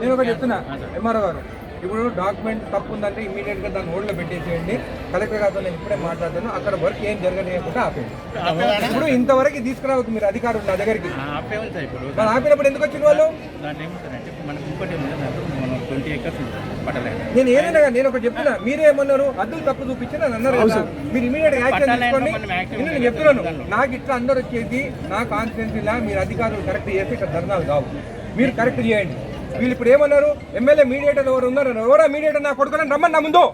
నేను ఒకటి చెప్తున్నా. ఎంఆర్ఓ గారు ఇప్పుడు డాక్యుమెంట్ తప్పు ఉందంటే ఇమీడియట్గా దాన్ని హోల్డ్లో పెట్టేసేయండి. కలెక్టర్ గారితో నేను ఇప్పుడే మాట్లాడతాను. అక్కడ వర్క్ ఏం జరగనియకుండా ఆపేయండి. ఇప్పుడు ఇంతవరకు తీసుకురావద్దు మీరు అధికారులు నా దగ్గరికి. మరి ఆపినప్పుడు ఎందుకు వచ్చిన వాళ్ళు? నేను ఏదైనా నేను ఒకటి చెప్తున్నా. మీరే ఏమన్నారు? అద్దులు తప్పు చూపించి నన్ను అన్నారు. మీరు ఇమీడియట్గా యాక్షన్ తీసుకోండి. నేను నేను చెప్తున్నాను. నాకు ఇట్లా అందరూ వచ్చేసి నా కాన్స్టిట్యున్సీలా మీరు అధికారులు కరెక్ట్ చేస్తే ఇక్కడ ధర్నాలు కావు. మీరు కరెక్ట్ చేయండి. వీళ్ళు ఇప్పుడు ఏమన్నారు? ఎమ్మెల్యే మీడియేటర్ ఎవరు ఉన్నారు? ఎవరో మీడియేటర్ నా కొడుకుని రమ్మని నా ముందు.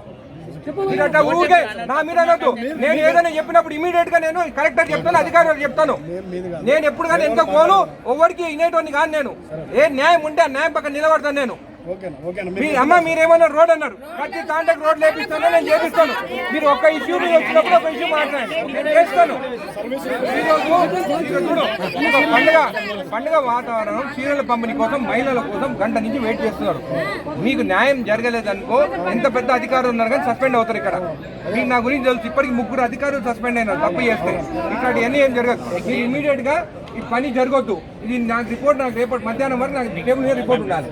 మీరు ఊరికే నా మీద అనొద్దు. నేను ఏదైనా చెప్పినప్పుడు ఇమీడియట్గా నేను కలెక్టర్ చెప్తాను అధికారులకు చెప్తాను. నేను ఎప్పుడు కానీ ఎంత పోను? ఎవరికి ఇనేటోని కాదు నేను. ఏ న్యాయం ఉంటే ఆ న్యాయం పక్కన నిలబడతాను నేను. అమ్మ మీరేమన్నా రోడ్ అన్నారు. ప్రతి కాంటాక్ట్ రోడ్ లేపిస్తాను నేను చేపిస్తాను. మీరు ఒక్క ఇష్యూ మీద వచ్చినప్పుడు ఒక ఇష్యూ మాట్లాడండి. నేను చేస్తాను. పండుగ పండుగ వాతావరణం చీరల పంపిణీ కోసం మహిళల కోసం గంట నుంచి వెయిట్ చేస్తున్నారు. మీకు న్యాయం జరగలేదనుకో ఎంత పెద్ద అధికారులు ఉన్నారు కానీ సస్పెండ్ అవుతారు ఇక్కడ. మీకు నా గురించి తెలుసు ఇప్పటికి ముగ్గురు అధికారులు సస్పెండ్ అయినారు తప్పు చేస్తే. ఇక్కడ అన్ని ఏం జరగదు. మీరు ఇమీడియట్గా ఈ పని జరగొద్దు. ఇది నాకు రిపోర్ట్ నాకు రేపటి మధ్యాహ్నం వరకు నాకు టేబుల్ మీద రిపోర్ట్ ఉండాలి.